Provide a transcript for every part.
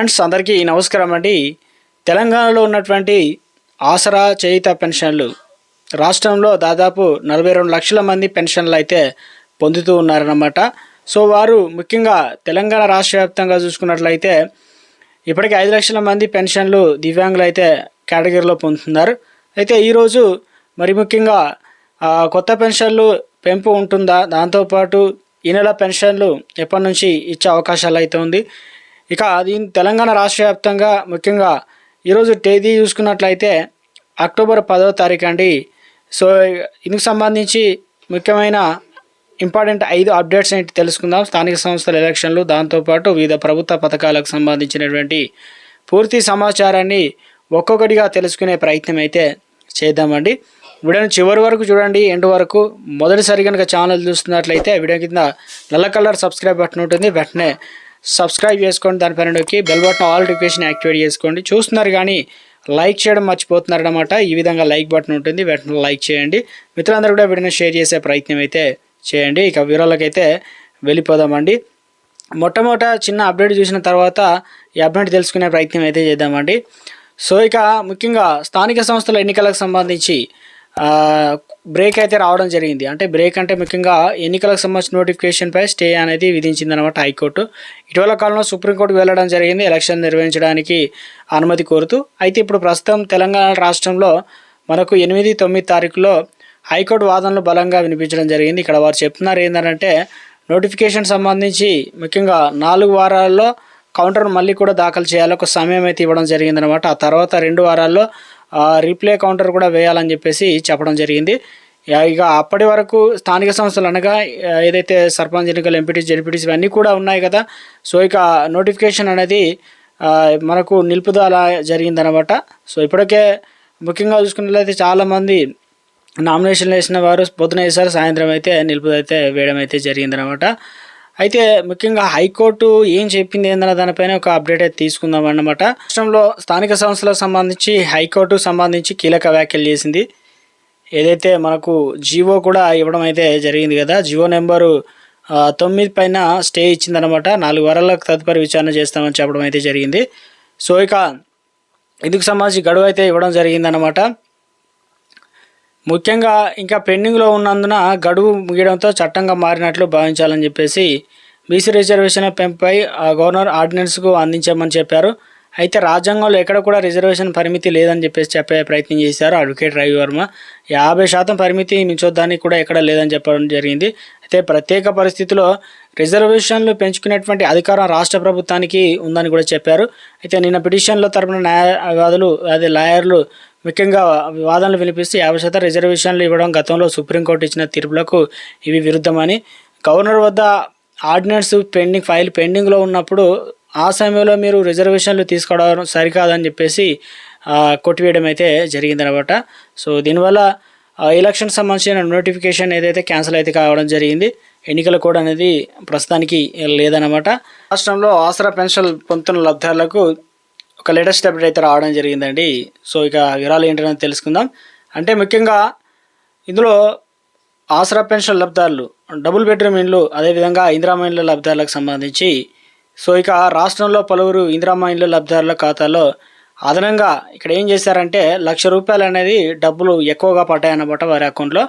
Friends అందరికీ నమస్కారం అండి. తెలంగాణలో ఉన్నటువంటి ఆసరా చేయిత పెన్షన్లు రాష్ట్రంలో దాదాపు నలభై రెండు లక్షల మంది పెన్షన్లు అయితే పొందుతూ ఉన్నారన్నమాట. సో వారు ముఖ్యంగా తెలంగాణ రాష్ట్ర వ్యాప్తంగా చూసుకున్నట్లయితే ఇప్పటికి ఐదు లక్షల మంది పెన్షన్లు దివ్యాంగులు అయితే కేటగిరీలో పొందుతున్నారు. అయితే ఈరోజు మరి ముఖ్యంగా కొత్త పెన్షన్లు పెంపు ఉంటుందా? దాంతోపాటు ఈ నెల పెన్షన్లు ఎప్పటి నుంచి ఇచ్చే అవకాశాలు అయితే ఉంది? ఇక దీని తెలంగాణ రాష్ట్ర వ్యాప్తంగా ముఖ్యంగా ఈరోజు తేదీ చూసుకున్నట్లయితే అక్టోబర్ పదో తారీఖు అండి. సో ఇందుకు సంబంధించి ముఖ్యమైన ఇంపార్టెంట్ ఐదు అప్డేట్స్ ఏంటి తెలుసుకుందాం. స్థానిక సంస్థల ఎలక్షన్లు దాంతోపాటు వివిధ ప్రభుత్వ పథకాలకు సంబంధించినటువంటి పూర్తి సమాచారాన్ని ఒక్కొక్కటిగా తెలుసుకునే ప్రయత్నం అయితే చేద్దామండి. వీడియోని చివరి వరకు చూడండి. ఎండ్ వరకు మొదటిసారి కనుక ఛానల్ చూస్తున్నట్లయితే వీడియో కింద నల్ల కలర్ సబ్స్క్రైబ్ బటన్ ఉంటుంది. వెంటనే సబ్స్క్రైబ్ చేసుకోండి. దానిపైన నొక్కి bell button all notification activate చేసుకోండి. చూస్తున్నారు కానీ లైక్ చేయడం మర్చిపోతున్నారు అనమాట ఈ విధంగా లైక్ బటన్ ఉంటుంది. వెంటనే లైక్ చేయండి. మిత్రులందరూ కూడా వీడియోని షేర్ చేసే ప్రయత్నం అయితే చేయండి. ఇక వివరాలకైతే వెళ్ళిపోదామండి. మొట్టమొదట చిన్న అప్డేట్ చూసిన తర్వాత ఈ అప్డేట్ తెలుసుకునే ప్రయత్నం అయితే చేద్దామండి. సో ఇక ముఖ్యంగా స్థానిక సంస్థల ఎన్నికలకు సంబంధించి బ్రేక్ అయితే రావడం జరిగింది. అంటే బ్రేక్ అంటే ముఖ్యంగా ఎన్నికలకు సంబంధించిన నోటిఫికేషన్పై స్టే అనేది విధించిందనమాట హైకోర్టు. ఇటీవల కాలంలో సుప్రీంకోర్టు వెళ్ళడం జరిగింది. ఎలక్షన్ నిర్వహించడానికి అనుమతి కోరుతూ. అయితే ఇప్పుడు ప్రస్తుతం తెలంగాణ రాష్ట్రంలో మనకు ఎనిమిది తొమ్మిది తారీఖులో హైకోర్టు వాదనలు బలంగా వినిపించడం జరిగింది. ఇక్కడ వారు చెప్తున్నారు ఏంటంటే నోటిఫికేషన్ సంబంధించి ముఖ్యంగా నాలుగు వారాల్లో కౌంటర్ మళ్ళీ కూడా దాఖలు చేయాలి. ఒక సమయం అయితే ఇవ్వడం జరిగిందనమాట ఆ తర్వాత రెండు వారాల్లో రీప్లే కౌంటర్ కూడా వేయాలని చెప్పేసి చెప్పడం జరిగింది. ఇక- అప్పటి వరకు స్థానిక సంస్థలు అనగా ఏదైతే సర్పంచ్ ఎన్నికలు ఎంపీటీస్ జెడ్పీటీస్ ఇవన్నీ కూడా ఉన్నాయి కదా. సో ఇక నోటిఫికేషన్ అనేది మనకు నిలుపుదల జరిగిందనమాట. సో ఇప్పటికే ముఖ్యంగా చూసుకున్నట్లయితే చాలామంది నామినేషన్లు వేసిన వారు పొద్దున వేసారు సాయంత్రం అయితే నిలుపుదల అయితే వేయడం అయితే జరిగిందనమాట. అయితే ముఖ్యంగా హైకోర్టు ఏం చెప్పింది ఏందన్న దానిపైన ఒక అప్డేట్ అయితే తీసుకుందాం అన్నమాట. రాష్ట్రంలో స్థానిక సంస్థలకు సంబంధించి హైకోర్టు సంబంధించి కీలక వ్యాఖ్యలు చేసింది. ఏదైతే మనకు జీవో కూడా ఇవ్వడం అయితే జరిగింది కదా జీవో నెంబరు తొమ్మిది పైన స్టే ఇచ్చిందనమాట నాలుగు వారాలకు తదుపరి విచారణ చేస్తామని చెప్పడం అయితే జరిగింది. సో ఇక ఇందుకు సంబంధించి గడువు అయితే ఇవ్వడం జరిగిందనమాట ముఖ్యంగా ఇంకా పెండింగ్లో ఉన్నందున గడువు ముగియడంతో చట్టంగా మారినట్లు భావించాలని చెప్పేసి బీసీ రిజర్వేషన్ పెంపుపై ఆ గవర్నర్ ఆర్డినెన్స్కు అందించామని చెప్పారు. అయితే రాజ్యాంగంలో ఎక్కడ కూడా రిజర్వేషన్ పరిమితి లేదని చెప్పేసి చెప్పే ప్రయత్నం చేశారు అడ్వకేట్ రవి వర్మ. యాభై శాతం పరిమితి మించొద్దానికి కూడా ఎక్కడ లేదని చెప్పడం జరిగింది. అయితే ప్రత్యేక పరిస్థితిలో రిజర్వేషన్లు పెంచుకునేటువంటి అధికారం రాష్ట్ర ప్రభుత్వానికి ఉందని కూడా చెప్పారు. అయితే నిన్న పిటిషన్లో తరపున న్యాయవాదులు అదే లాయర్లు ముఖ్యంగా వాదనలు వినిపిస్తూ యాభై శాతం రిజర్వేషన్లు ఇవ్వడం గతంలో సుప్రీంకోర్టు ఇచ్చిన తీర్పులకు ఇవి విరుద్ధమని. గవర్నర్ వద్ద ఆర్డినెన్స్ పెండింగ్ ఫైల్ పెండింగ్లో ఉన్నప్పుడు ఆ సమయంలో మీరు రిజర్వేషన్లు తీసుకోవడం సరికాదని చెప్పేసి కొట్టివేయడం అయితే జరిగిందనమాట సో దీనివల్ల ఎలక్షన్ సంబంధించిన నోటిఫికేషన్ ఏదైతే క్యాన్సిల్ అయితే కావడం జరిగింది ఎన్నికల కోడ్ అనేది ప్రస్తుతానికి లేదనమాట రాష్ట్రంలో ఆసరా పెన్షన్ పొందుతున్న లబ్ధారులకు ఒక లేటెస్ట్ అప్డేట్ అయితే రావడం జరిగిందండి. సో ఇక వివరాలు ఏంటనేది తెలుసుకుందాం. అంటే ముఖ్యంగా ఇందులో ఆసరా పెన్షన్ లబ్ధారులు డబుల్ బెడ్రూమ్ ఇండ్లు అదేవిధంగా ఇందిరామ ఇండ్ల లబ్ధారులకు సంబంధించి సో ఇక రాష్ట్రంలో పలువురు ఇందిరామ ఇండ్ల లబ్ధారుల ఖాతాలో అదనంగా ఇక్కడ ఏం చేశారంటే లక్ష రూపాయలు అనేది డబ్బులు ఎక్కువగా పడ్డాయన్నమాట వారి అకౌంట్లో.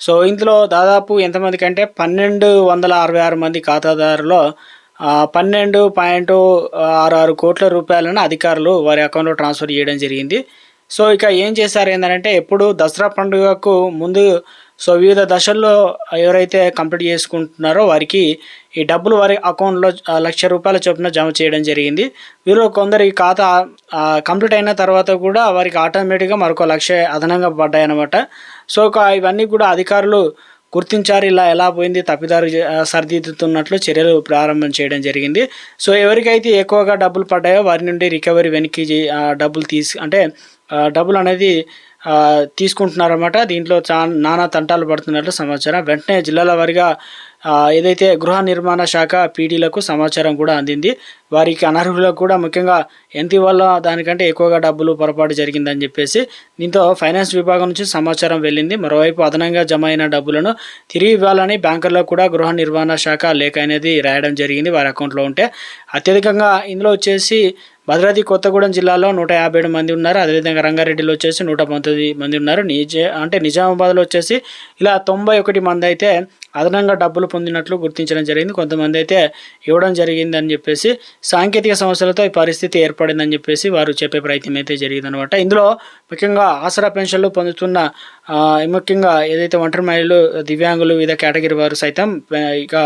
సో ఇందులో దాదాపు ఎంతమందికి అంటే పన్నెండు వందల అరవై ఆరు మంది ఖాతాదారులో పన్నెండు పాయింట్ ఆరు ఆరు కోట్ల రూపాయలను అధికారులు వారి అకౌంట్లో ట్రాన్స్ఫర్ చేయడం జరిగింది. సో ఇక ఏం చేశారు ఏంటంటే ఎప్పుడు దసరా పండుగకు ముందు సో వివిధ దశల్లో ఎవరైతే కంప్లీట్ చేసుకుంటున్నారో వారికి ఈ డబ్బులు వారి అకౌంట్లో లక్ష రూపాయల చొప్పున జమ చేయడం జరిగింది. వీరు కొందరు ఈ ఖాతా కంప్లీట్ అయిన తర్వాత కూడా వారికి ఆటోమేటిక్గా మరొక లక్ష అదనంగా పడ్డాయి అన్నమాట సో ఇవన్నీ కూడా అధికారులు గుర్తించారు ఇలా ఎలా పోయింది తప్పిదారు సరిదిద్దుతున్నట్లు చర్యలు ప్రారంభం చేయడం జరిగింది. సో ఎవరికైతే ఎక్కువగా డబ్బులు పడ్డాయో వారి నుండి రికవరీ వెనక్కి డబ్బులు తీసి అంటే డబ్బులు అనేది తీసుకుంటున్నారన్నమాట. దీంట్లో చా నానా తంటాలు పడుతున్నట్లు సమాచారం. వెంటనే జిల్లాల వారిగా ఏదైతే గృహ నిర్మాణ శాఖ పీడీలకు సమాచారం కూడా అందింది వారికి అనర్హులకు కూడా ముఖ్యంగా ఎంత వల్ల దానికంటే ఎక్కువగా డబ్బులు పొరపాటు జరిగిందని చెప్పేసి దీంతో ఫైనాన్స్ విభాగం నుంచి సమాచారం వెళ్ళింది. మరోవైపు అదనంగా జమ అయిన డబ్బులను తిరిగి ఇవ్వాలని బ్యాంకర్లకు కూడా గృహ నిర్మాణ శాఖ లేఖ అనేది రాయడం జరిగింది. వారి అకౌంట్లో ఉంటే అత్యధికంగా ఇందులో వచ్చేసి భద్రాద్రి కొత్తగూడెం జిల్లాలో నూట యాభై ఏడు మంది ఉన్నారు. అదేవిధంగా రంగారెడ్డిలో వచ్చేసి నూట పంతొమ్మిది మంది ఉన్నారు. నిజ అంటే నిజామాబాద్లో వచ్చేసి ఇలా తొంభై ఒకటి మంది అయితే అదనంగా డబ్బులు పొందినట్లు గుర్తించడం జరిగింది. కొంతమంది అయితే ఇవ్వడం జరిగింది అని చెప్పేసి సాంకేతిక సమస్యలతో ఈ పరిస్థితి ఏర్పడిందని చెప్పేసి వారు చెప్పే ప్రయత్నం అయితే జరిగిందనమాట ఇందులో ముఖ్యంగా ఆసరా పెన్షన్లు పొందుతున్న ముఖ్యంగా ఏదైతే ఒంటరి మహిళలు దివ్యాంగులు వివిధ కేటగిరీ వారు సైతం ఇక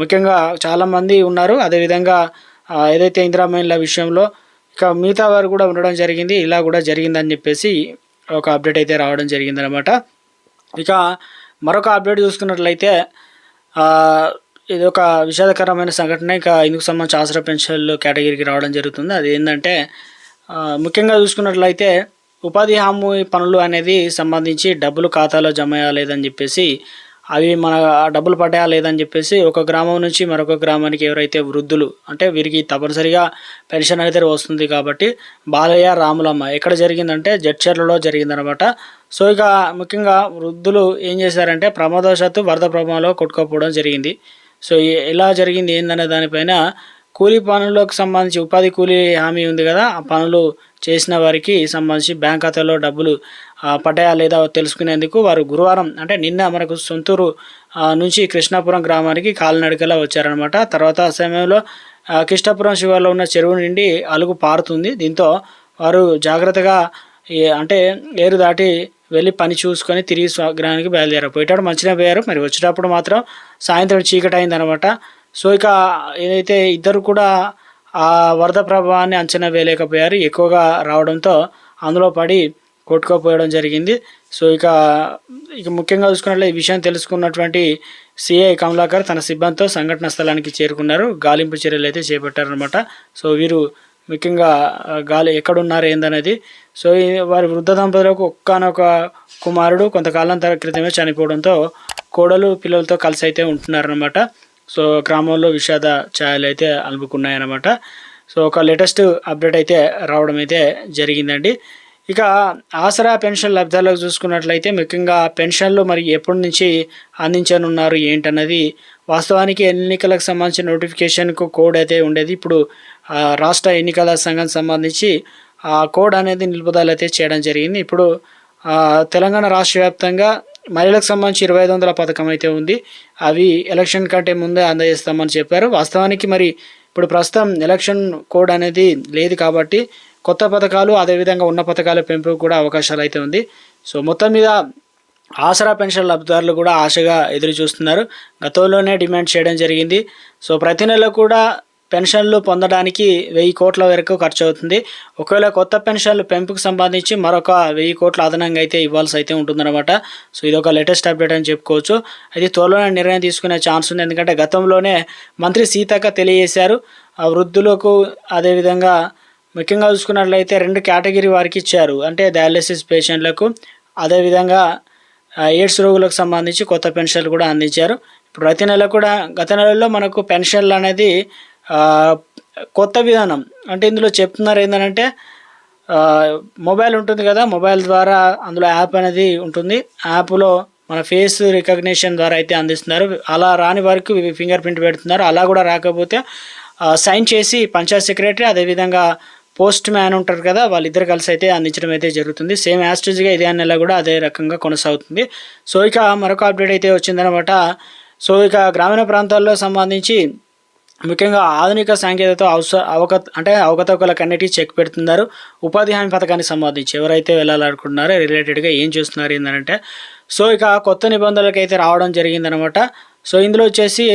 ముఖ్యంగా చాలామంది ఉన్నారు. అదేవిధంగా ఏదైతే ఇందిరా మహిళల విషయంలో ఇక మిగతా వారు కూడా ఉండడం జరిగింది ఇలా కూడా జరిగిందని చెప్పేసి ఒక అప్డేట్ అయితే రావడం జరిగిందనమాట ఇక మరొక అప్డేట్ చూసుకున్నట్లయితే ఇది ఒక విషాదకరమైన సంఘటన. ఇక ఇందుకు సంబంధించి ఆసర పెన్షన్లు కేటగిరీకి రావడం జరుగుతుంది. అది ఏంటంటే ముఖ్యంగా చూసుకున్నట్లయితే ఉపాధి హామీ పనులు అనేది సంబంధించి డబ్బులు ఖాతాలో జమ అయ్యలేదని చెప్పేసి అవి మన డబ్బులు పడ్డాయా లేదని చెప్పేసి ఒక గ్రామం నుంచి మరొక గ్రామానికి ఎవరైతే వృద్ధులు అంటే వీరికి తప్పనిసరిగా పెన్షన్ అయితే వస్తుంది కాబట్టి బాలయ్య రాములమ్మ ఎక్కడ జరిగిందంటే జడ్చర్లలో జరిగిందనమాట సో ఇక ముఖ్యంగా వృద్ధులు ఏం చేశారంటే ప్రమాదవశాత్తు వరద ప్రభావంలో కొట్టుకోపోవడం జరిగింది. సో ఎలా జరిగింది ఏందనే దానిపైన కూలీ పనులకు సంబంధించి ఉపాధి కూలీ హామీ ఉంది కదా ఆ పనులు చేసిన వారికి సంబంధించి బ్యాంక్ ఖాతాలో డబ్బులు పడ్డాయా లేదా తెలుసుకునేందుకు వారు గురువారం అంటే నిన్న మనకు సొంతూరు నుంచి కృష్ణాపురం గ్రామానికి కాలినడకలా వచ్చారనమాట తర్వాత ఆ సమయంలో కృష్ణాపురం శివార్లో ఉన్న చెరువు నుండి అలుగు పారుతుంది. దీంతో వారు జాగ్రత్తగా అంటే ఏరు దాటి వెళ్ళి పని చూసుకొని తిరిగి గ్రామానికి బయలుదేరారు. పోయేటప్పుడు మంచిగా పోయారు. మరి వచ్చేటప్పుడు మాత్రం సాయంత్రం చీకటి అయిందనమాట సో ఇక ఏదైతే ఇద్దరు కూడా ఆ వరద ప్రభావాన్ని అంచనా వేయలేకపోయారు ఎక్కువగా రావడంతో అందులో పడి కొట్టుకోపోయడం జరిగింది. సో ఇక ఇక ముఖ్యంగా చూసుకున్నట్లయితే ఈ విషయం తెలుసుకున్నటువంటి సిఐ కమలాకర్ తన సిబ్బందితో సంఘటన స్థలానికి చేరుకున్నారు. గాలింపు చర్యలు అయితే చేపట్టారనమాట సో వీరు ముఖ్యంగా గాలి ఎక్కడున్నారు ఏందనేది. సో వారి వృద్ధ దంపతులకు ఒక్కనొక కుమారుడు కొంతకాలం తర క్రితమే చనిపోవడంతో కోడలు పిల్లలతో కలిసి అయితే ఉంటున్నారనమాట సో గ్రామంలో విషాద ఛాయలు అయితే అలుపుకున్నాయన్నమాట సో ఒక లేటెస్ట్ అప్డేట్ అయితే రావడం అయితే జరిగిందండి. ఇక ఆసరా పెన్షన్ లబ్ధాలకు చూసుకున్నట్లయితే ముఖ్యంగా పెన్షన్లు మరి ఎప్పటి నుంచి అందించనున్నారు ఏంటన్నది వాస్తవానికి ఎన్నికలకు సంబంధించిన నోటిఫికేషన్కు కోడ్ అయితే ఉండేది. ఇప్పుడు రాష్ట్ర ఎన్నికల సంఘం సంబంధించి ఆ కోడ్ అనేది నిలుపుదల అయితే చేయడం జరిగింది. ఇప్పుడు తెలంగాణ రాష్ట్ర వ్యాప్తంగా మహిళలకు సంబంధించి ఇరవై ఐదు వందల పథకం అయితే ఉంది. అవి ఎలక్షన్ కంటే ముందే అందజేస్తామని చెప్పారు. వాస్తవానికి మరి ఇప్పుడు ప్రస్తుతం ఎలక్షన్ కోడ్ అనేది లేదు కాబట్టి కొత్త పథకాలు అదేవిధంగా ఉన్న పథకాల పెంపుకు కూడా అవకాశాలు అయితే ఉంది. సో మొత్తం మీద ఆసరా పెన్షన్ లబ్ధిదారులు కూడా ఆశగా ఎదురు చూస్తున్నారు. గతంలోనే డిమాండ్ చేయడం జరిగింది. సో ప్రతి నెల కూడా పెన్షన్లు పొందడానికి వెయ్యి కోట్ల వరకు ఖర్చు అవుతుంది. ఒకవేళ కొత్త పెన్షన్లు పెంపుకు సంబంధించి మరొక వెయ్యి కోట్ల అదనంగా అయితే ఇవ్వాల్సి అయితే ఉంటుందన్నమాట. సో ఇది ఒక లేటెస్ట్ అప్డేట్ అని చెప్పుకోవచ్చు. అయితే త్వరలోనే నిర్ణయం తీసుకునే ఛాన్స్ ఉంది. ఎందుకంటే గతంలోనే మంత్రి సీతక్క తెలియజేశారు. ఆ వృద్ధులకు అదేవిధంగా ముఖ్యంగా చూసుకున్నట్లయితే రెండు కేటగిరీ వారికి ఇచ్చారు. అంటే డయాలసిస్ పేషెంట్లకు అదేవిధంగా ఎయిడ్స్ రోగులకు సంబంధించి కొత్త పెన్షన్లు కూడా అందించారు. ఇప్పుడు ప్రతి నెల కూడా గత నెలలో మనకు పెన్షన్లు అనేది కొత్త విధానం. అంటే ఇందులో చెప్తున్నారు ఏంటంటే మొబైల్ ఉంటుంది కదా మొబైల్ ద్వారా అందులో యాప్ అనేది ఉంటుంది. యాప్లో మన ఫేస్ రికగ్నిషన్ ద్వారా అయితే అందిస్తున్నారు. అలా రాని వారికి ఫింగర్ ప్రింట్ పెడుతున్నారు. అలా కూడా రాకపోతే సైన్ చేసి పంచాయత్ సెక్రటరీ అదేవిధంగా పోస్ట్ మ్యాన్ ఉంటారు కదా వాళ్ళిద్దరు కలిసి అయితే అందించడం అయితే జరుగుతుంది. సేమ్ యాస్టేజ్గా ఇదే నెల కూడా అదే రకంగా కొనసాగుతుంది. సో ఇక మరొక అప్డేట్ అయితే వచ్చిందనమాట సో ఇక గ్రామీణ ప్రాంతాల్లో సంబంధించి ముఖ్యంగా ఆధునిక సాంకేతికతో అవస అవగత అంటే అవకతవకలకు అన్నిటి చెక్ పెడుతున్నారు. ఉపాధి హామీ పథకానికి సంబంధించి ఎవరైతే వెళ్ళాలనుకుంటున్నారో రిలేటెడ్గా ఏం చేస్తున్నారు ఏంటంటే సో ఇక కొత్త నిబంధనలకు అయితే రావడం జరిగిందనమాట సో ఇందులో వచ్చేసి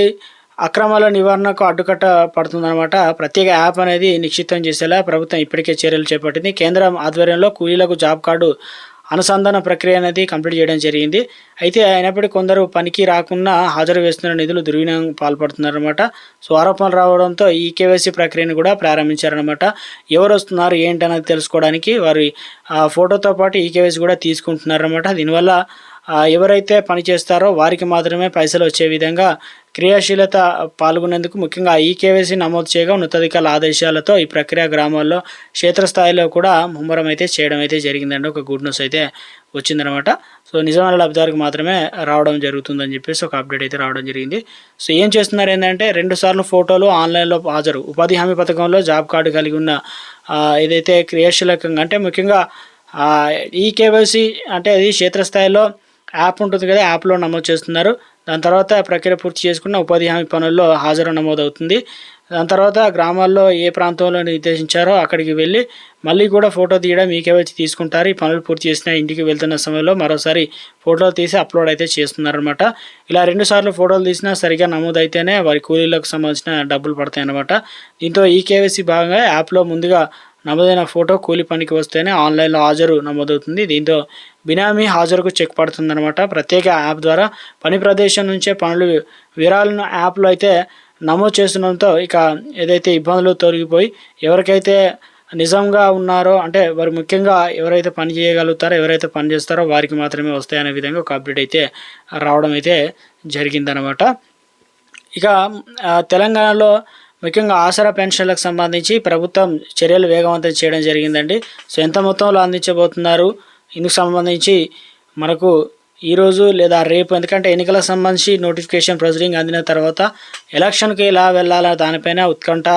అక్రమాల నివారణకు అడ్డుకట్ట పడుతుందన్నమాట. ప్రత్యేక యాప్ అనేది నిశ్చితం చేసేలా ప్రభుత్వం ఇప్పటికే చర్యలు చేపట్టింది. కేంద్రం ఆధ్వర్యంలో కూలీలకు జాబ్ కార్డు అనుసంధాన ప్రక్రియ అనేది కంప్లీట్ చేయడం జరిగింది. అయితే అయినప్పటికీ కొందరు పనికి రాకుండా హాజరు వేస్తున్న నిధులు దుర్వినియోగం పాల్పడుతున్నారన్నమాట. సో ఆరోపణలు రావడంతో ఈ కేవైసీ ప్రక్రియను కూడా ప్రారంభించారనమాట ఎవరు వస్తున్నారు ఏంటనేది తెలుసుకోవడానికి వారి ఫోటోతో పాటు ఈ కేవైసీ కూడా తీసుకుంటున్నారన్నమాట. దీనివల్ల ఎవరైతే పని చేస్తారో వారికి మాత్రమే పైసలు వచ్చే విధంగా క్రియాశీలత పాల్గొనేందుకు ముఖ్యంగా ఈ కేవైసీ నమోదు చేయగా ఉన్నతాధికారుల ఆదేశాలతో ఈ ప్రక్రియ గ్రామాల్లో క్షేత్రస్థాయిలో కూడా ముమ్మరం అయితే చేయడం అయితే జరిగిందండి. ఒక గుడ్ న్యూస్ అయితే వచ్చిందనమాట సో నిజమైన లబ్ధిదారులకు మాత్రమే రావడం జరుగుతుందని చెప్పేసి ఒక అప్డేట్ అయితే రావడం జరిగింది. సో ఏం చేస్తున్నారు ఏంటంటే రెండు సార్లు ఫోటోలు ఆన్లైన్లో హాజరు. ఉపాధి హామీ పథకంలో జాబ్ కార్డు కలిగి ఉన్న ఏదైతే క్రియాశీలకంగా అంటే ముఖ్యంగా ఈ కేవైసీ అంటే అది క్షేత్రస్థాయిలో యాప్ ఉంటుంది కదా యాప్లో నమోదు చేస్తున్నారు. దాని తర్వాత ప్రక్రియ పూర్తి చేసుకున్న ఉపాధి హామీ పనుల్లో హాజరు నమోదవుతుంది. దాని తర్వాత గ్రామాల్లో ఏ ప్రాంతంలో నిర్దేశించారో అక్కడికి వెళ్ళి మళ్ళీ కూడా ఫోటో తీయడం మీకే వచ్చి తీసుకుంటారు. ఈ పనులు పూర్తి చేసిన ఇంటికి వెళ్తున్న సమయంలో మరోసారి ఫోటోలు తీసి అప్లోడ్ అయితే చేస్తున్నారనమాట ఇలా రెండుసార్లు ఫోటోలు తీసినా సరిగా నమోదైతేనే వారి కూలీలకు సంబంధించిన డబ్బులు పడతాయి అనమాట దీంతో ఈ కేవైసీ భాగంగా యాప్లో ముందుగా నమోదైన ఫోటో కూలి పనికి వస్తేనే ఆన్లైన్లో హాజరు నమోదవుతుంది. దీంతో బినామీ హాజరుకు చెక్ పడుతుందన్నమాట. ప్రత్యేక యాప్ ద్వారా పని ప్రదేశం నుంచే పనులు వివరాలను యాప్లో అయితే నమోదు చేస్తున్నంతో ఇక ఏదైతే ఇబ్బందులు తొలగిపోయి ఎవరికైతే నిజంగా ఉన్నారో అంటే వారు ముఖ్యంగా ఎవరైతే పని చేయగలుగుతారో ఎవరైతే పని చేస్తారో వారికి మాత్రమే వస్తాయనే విధంగా ఒక అప్డేట్ అయితే రావడం అయితే జరిగిందనమాట ఇక తెలంగాణలో ముఖ్యంగా ఆసరా పెన్షన్లకు సంబంధించి ప్రభుత్వం చర్యలు వేగవంతం చేయడం జరిగిందండి. సో ఎంత మొత్తంలో అందించబోతున్నారు? ఇందుకు సంబంధించి మనకు ఈరోజు లేదా రేపు ఎందుకంటే ఎన్నికలకు సంబంధించి నోటిఫికేషన్ ప్రొసీడింగ్ అందిన తర్వాత ఎలక్షన్కి ఎలా వెళ్ళాలా దానిపైన ఉత్కంఠ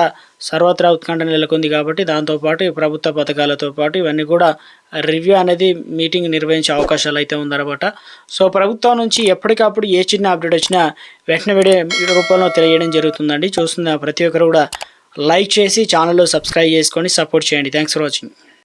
సర్వత్రా ఉత్కంఠ నెలకొంది కాబట్టి దాంతోపాటు ప్రభుత్వ పథకాలతో పాటు ఇవన్నీ కూడా రివ్యూ అనేది మీటింగ్ నిర్వహించే అవకాశాలు అయితే ఉందన్నమాట. సో ప్రభుత్వం నుంచి ఎప్పటికప్పుడు ఏ చిన్న అప్డేట్ వచ్చినా వెంటనే వీడియో రూపంలో తెలియడం జరుగుతుందండి. చూస్తున్న ప్రతి ఒక్కరు కూడా లైక్ చేసి ఛానల్లో సబ్స్క్రైబ్ చేసుకొని సపోర్ట్ చేయండి. Thanks for watching